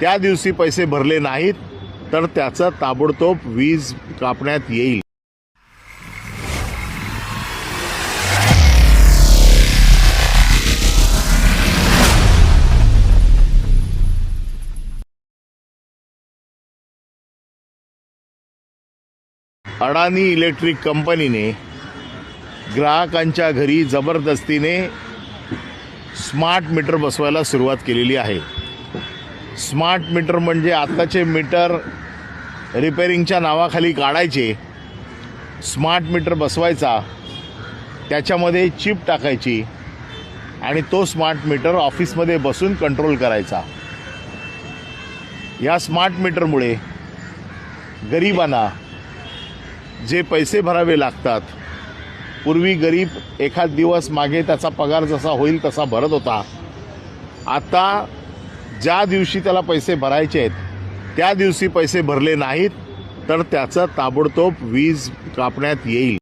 त्या दिवशी पैसे भरले नाहीत तर त्याचं ताबडतोब वीज कापण्यात येईल. अडानी इलेक्ट्रिक कंपनीने ग्राहकांच्या घरी जबरदस्तीने स्मार्ट मीटर बसवायला सुरुवात केलेली आहे. स्मार्ट मीटर म्हणजे आत्ताचे मीटर रिपेरिंगच्या नावाखाली काढायचे स्मार्ट मीटर बसवायचा त्याच्यामध्ये चिप टाकायची आणि तो स्मार्ट मीटर ऑफिसमध्ये बसून कंट्रोल करायचा. या स्मार्ट मीटरमुळे गरिबांना जे पैसे भरावे लागतात पूर्वी गरीब एखाद दिवस मागे त्याचा पगार जसा होईल तसा भरत होता. आता ज्या दिवशी त्याला पैसे भरायचे आहेत त्या दिवशी पैसे भरले नाहीत तर त्याचं ताबडतोब वीज कापण्यात येईल.